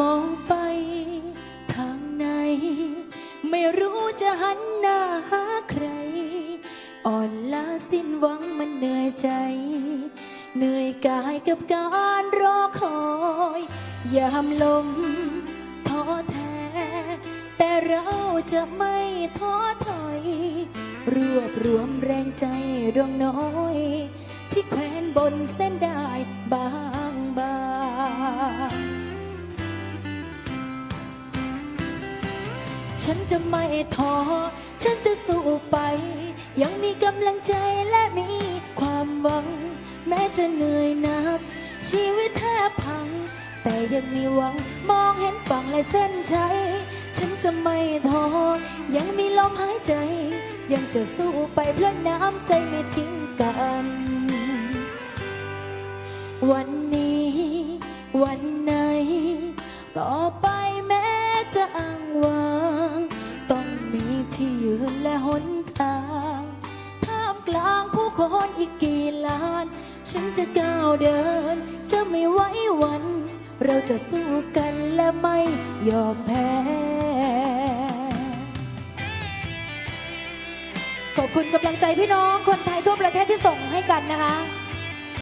มองไปทางไหน ไม่รู้จะหันหน้าหาใคร อ่อนล้าสิ้นหวังมันเหนื่อยใจ เหนื่อยกายกับการรอคอย ยามลมท้อแท้ แต่เราจะไม่ท้อถอย รวบรวมแรงใจดวงน้อย ที่แขวนบนเส้นได้บางบาง ฉันจะไม่ท้อ ฉันจะสู้ไป ยังมีกำลังใจและมีความหวัง แม้จะเหนื่อยหนัก ชีวิตแทบพัง แต่ยังมีหวัง มองเห็นฝั่งและเส้นชัย ฉันจะไม่ท้อ ยังมีลมหายใจ ยังจะสู้ไปเพราะน้ำใจไม่ทิ้งกัน วันนี้ วันไหน ต่อไปแม้จะอา กี่ล้าน ฉันจะก้าวเดิน จะไม่ไว้วัน เราจะสู้กันและไม่ยอมแพ้ ขอบคุณกำลังใจพี่น้องคนไทยทั่วประเทศที่ส่งให้กันนะคะ